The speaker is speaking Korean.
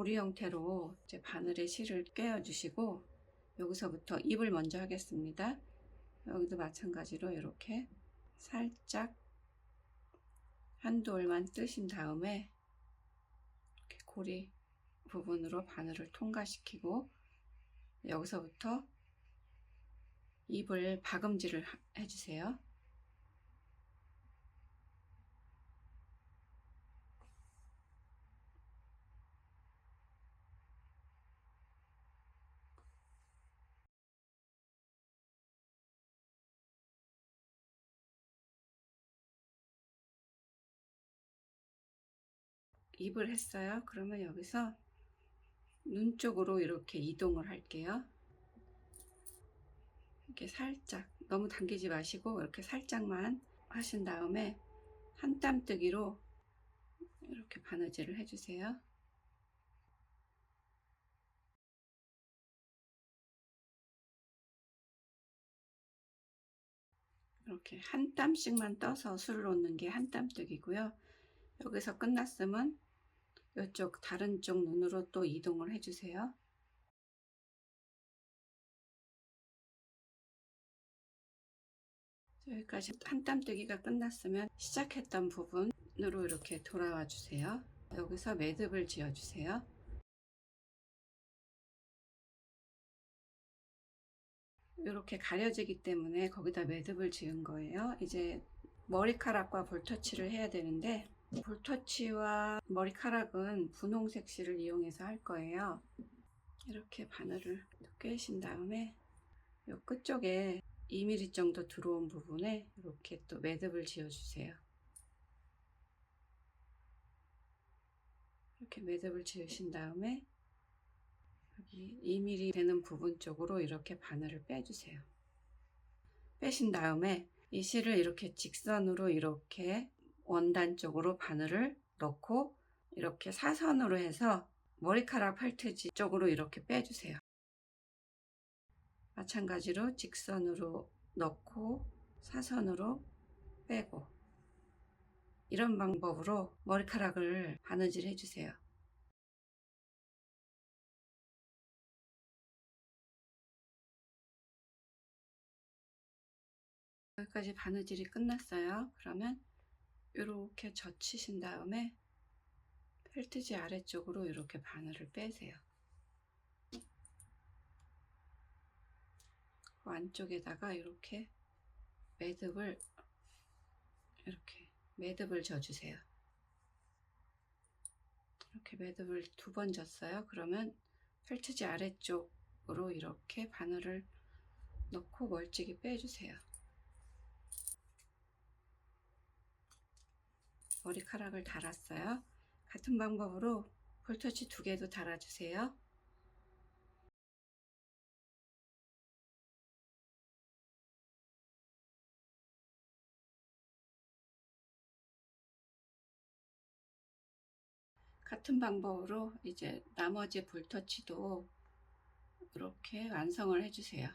고리 형태로 이제 바늘에 실을 꿰어 주시고 여기서부터 입을 먼저 하겠습니다. 여기도 마찬가지로 이렇게 살짝 한두 올만 뜨신 다음에 이렇게 고리 부분으로 바늘을 통과시키고 여기서부터 입을 박음질을 하- 해주세요. 입을 했어요. 그러면 여기서 눈 쪽으로 이렇게 이동을 할게요. 이렇게 살짝 너무 당기지 마시고 이렇게 살짝만 하신 다음에 한 땀뜨기로 이렇게 바느질을 해주세요. 이렇게 한 땀씩만 떠서 술을 놓는 게 한 땀뜨기고요. 여기서 끝났으면 이쪽 다른 쪽 눈으로 또 이동을 해주세요. 여기까지 한 땀뜨기가 끝났으면 시작했던 부분으로 이렇게 돌아와 주세요. 여기서 매듭을 지어 주세요. 이렇게 가려지기 때문에 거기다 매듭을 지은 거예요. 이제 머리카락과 볼터치를 해야 되는데 볼터치와 머리카락은 분홍색 실을 이용해서 할 거예요. 이렇게 바늘을 꿰신 다음에 이 끝쪽에 2mm 정도 들어온 부분에 이렇게 또 매듭을 지어 주세요. 이렇게 매듭을 지으신 다음에 여기 2mm 되는 부분 쪽으로 이렇게 바늘을 빼주세요. 빼신 다음에 이 실을 이렇게 직선으로 이렇게 원단 쪽으로 바늘을 넣고 이렇게 사선으로 해서 머리카락 팔트지 쪽으로 이렇게 빼주세요. 마찬가지로 직선으로 넣고 사선으로 빼고 이런 방법으로 머리카락을 바느질 해주세요. 여기까지 바느질이 끝났어요. 그러면 이렇게 젖히신 다음에 펠트지 아래쪽으로 이렇게 바늘을 빼세요. 그 안쪽에다가 이렇게 매듭을 이렇게 매듭을 져주세요. 이렇게 매듭을 두 번 졌어요. 그러면 펠트지 아래쪽으로 이렇게 바늘을 넣고 멀찍이 빼주세요. 머리카락을 달았어요. 같은 방법으로 볼터치 두 개도 달아주세요. 같은 방법으로 이제 나머지 볼터치도 이렇게 완성을 해주세요.